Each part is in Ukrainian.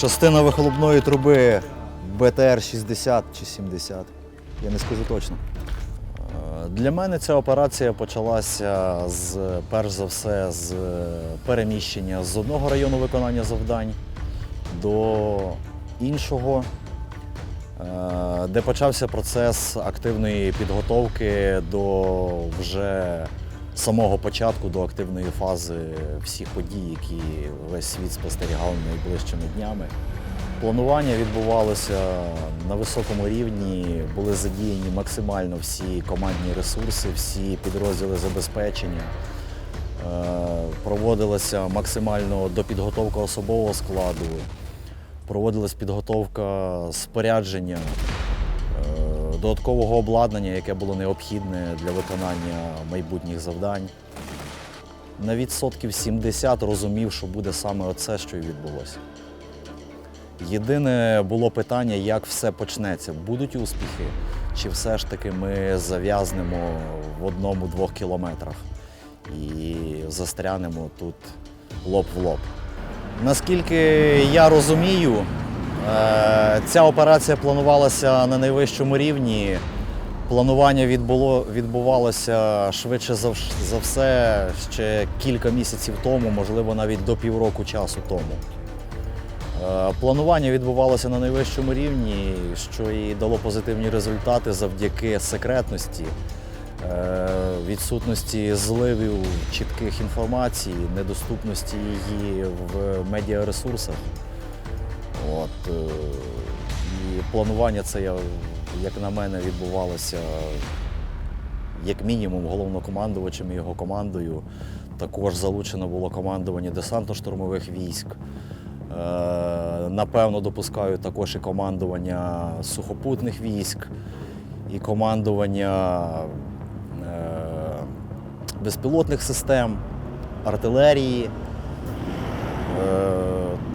Частина вихлопної труби БТР 60 чи 70. Я не скажу точно. Е, Для мене ця операція почалася з, перш за все, з переміщення з одного району виконання завдань до іншого, е, де почався процес активної підготовки до вже самого початку, до активної фази всіх подій, які весь світ спостерігав найближчими днями. Планування відбувалося на високому рівні, були задіяні максимально всі командні ресурси, всі підрозділи забезпечення. Е, Проводилася максимально допідготовка особового складу, проводилась підготовка спорядження, додаткового обладнання, яке було необхідне для виконання майбутніх завдань. На відсотків 70 розумів, що буде саме оце, що і відбулося. Єдине було питання, як все почнеться. Будуть успіхи, чи все ж таки ми зав'язнемо в одному-двох кілометрах і застрянемо тут лоб в лоб. Наскільки я розумію, ця операція планувалася на найвищому рівні. Планування відбуло, відбувалося швидше за, за все ще кілька місяців тому, можливо, навіть до півроку часу тому. Е, Планування відбувалося на найвищому рівні, що і дало позитивні результати завдяки секретності, е, відсутності зливів чітких інформацій, недоступності її в медіаресурсах. От, е, і планування це, як на мене, відбувалося як мінімум головнокомандувачем і його командою. Також залучено було командування десантно-штурмових військ. Е, Напевно, допускаю також і командування сухопутних військ, і командування е, безпілотних систем, артилерії.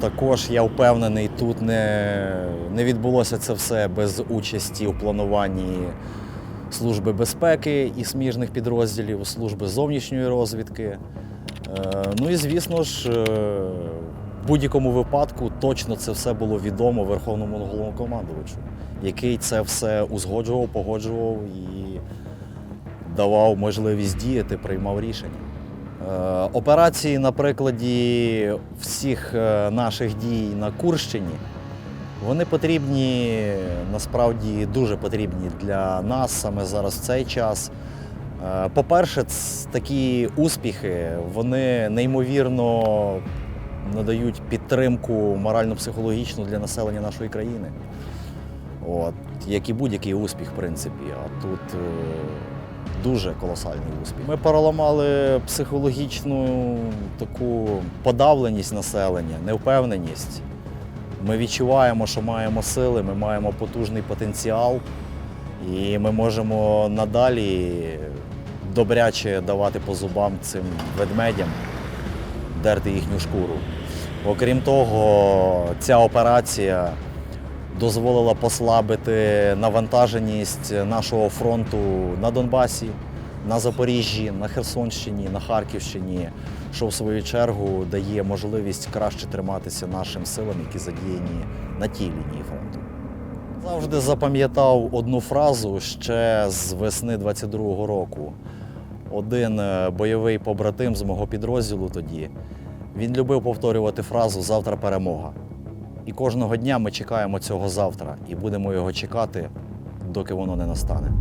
Також я впевнений, тут не, не відбулося це все без участі у плануванні Служби безпеки і сміжних підрозділів, служби зовнішньої розвідки. Е, Ну і звісно ж, е, в будь-якому випадку точно це все було відомо Верховному головнокомандувачу, який це все узгоджував, погоджував і давав можливість діяти, приймав рішення. Е, Операції на прикладі всіх е, наших дій на Курщині вони потрібні, насправді дуже потрібні для нас саме зараз в цей час. Е, По-перше, такі успіхи вони неймовірно надають підтримку морально-психологічну для населення нашої країни. От, як і будь-який успіх, в принципі. А тут дуже колосальний успіх. Ми переламали психологічну таку подавленість населення, невпевненість. Ми відчуваємо, що маємо сили, ми маємо потужний потенціал, і ми можемо надалі добряче давати по зубам цим ведмедям, дерти їхню шкуру. Окрім того, ця операція дозволила послабити навантаженість нашого фронту на Донбасі, на Запоріжжі, на Херсонщині, на Харківщині, що в свою чергу дає можливість краще триматися нашим силам, які задіяні на тій лінії фронту. Завжди запам'ятав одну фразу ще з весни 22-го року. Один е, бойовий побратим з мого підрозділу тоді. Він любив повторювати фразу Завтра перемога. І кожного дня ми чекаємо цього завтра і будемо його чекати, доки воно не настане.